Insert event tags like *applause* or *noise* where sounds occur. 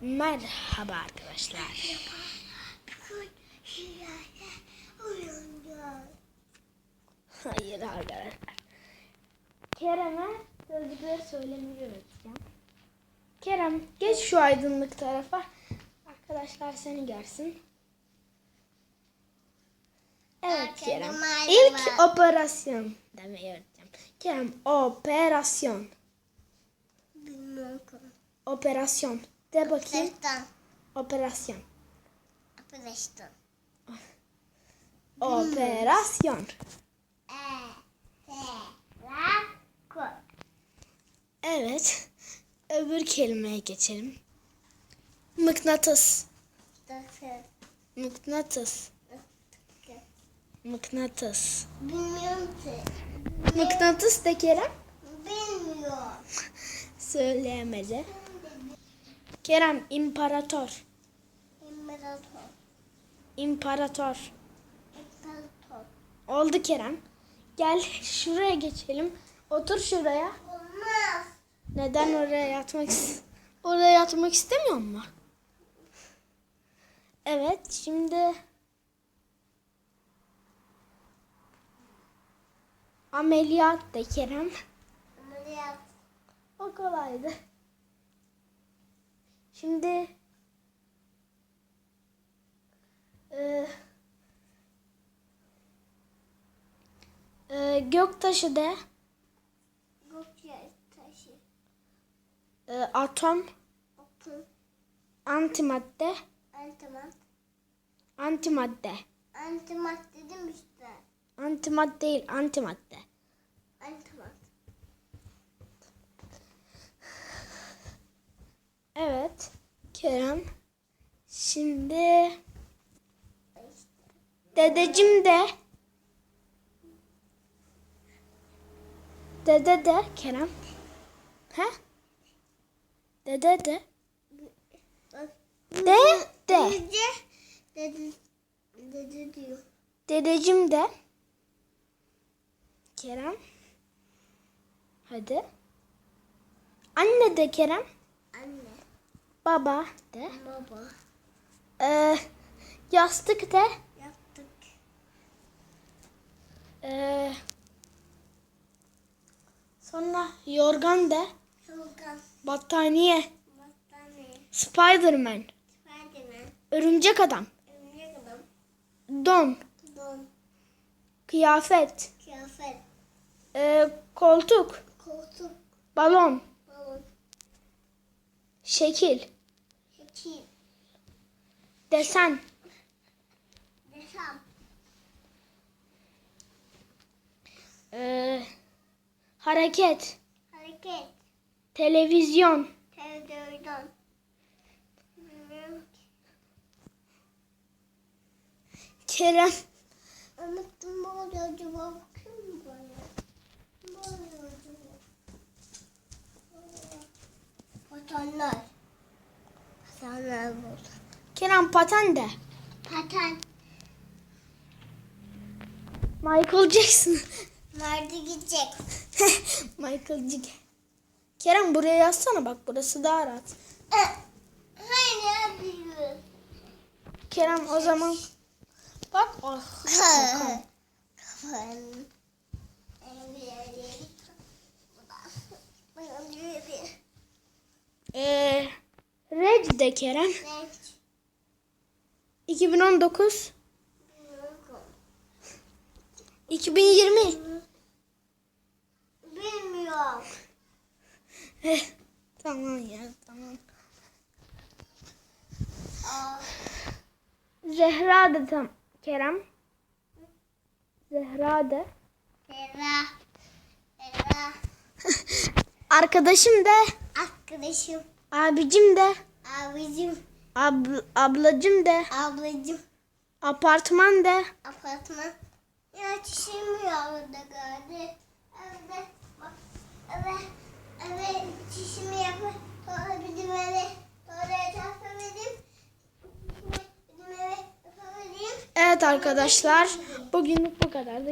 Merhaba arkadaşlar. Hayır arkadaşlar. Kerem'e sözcükleri söylemeyi öğreteceğim. Kerem geç şu aydınlık tarafa. Arkadaşlar seni görsün. Evet Kerem. İlk operasyon demeyi öğreteceğim. Kerem operasyon. Bilmiyorum. Operasyon. De bakayım. Operasyon. Operasyon. La. Ko. Evet. Öbür kelimeye geçelim. Mıknatıs. Mıknatıs. Mıknatıs. Bilmiyorum ki. Mıknatıs de Kerem. Bilmiyorum. Söyleyemedi. Kerem imparator. İmparator. İmparator. İmparator. Oldu Kerem. Gel şuraya geçelim. Otur şuraya. Olmaz. Neden oraya yatmak oraya yatmak istemiyor mu? Evet, şimdi ameliyat de Kerem. Ameliyat. O kolaydı. Şimdi e, e, göktaşı de Gökçe taşı. e, atom Okul. antimadde antimadde Antimat dedim işte. antimadde değil antimadde. Antimat. Evet Kerem. Şimdi dedecim de dede de Kerem. He? Dede de de de Dede. Dede. Dede diyor. dedecim de Kerem. Hadi. Anne de Kerem. Anne. Baba de. Baba. Ee, yastık de. Yorgan de. Yorgan. Battaniye. Battaniye. Spiderman. Spiderman. Örümcek adam. Örümcek adam. Don. Don. Kıyafet. Kıyafet. ee, koltuk. Koltuk. Balon. Balon. Şekil. Şekil. Desen. Desam. ee. Hareket. Televizyon. Televizyon. Kerem. Unuttum ne oluyor acaba? Bakayım mı bana? Ne oluyor acaba? Patenler. Patenler bu. Kerem paten de. Paten. Michael Jackson. Nerede gidecek? *laughs* Michael Jackson. Kerem buraya yazsana bak burası daha rahat. Hayır ya büyük. Kerem o zaman bak oh. Kafanın. Ee, Red de Kerem. 2019 2020 Zehra da tam Kerem. Zehra da. Vera. *laughs* Arkadaşım da Arkadaşım. abicim de Abicim. abl- ablacım da Ablacım. apartman da Apartman. Ya çişim yağdı geldi. Evde bak. Eve. Eve çişimi yapıp Evet arkadaşlar bugünlük bu kadar.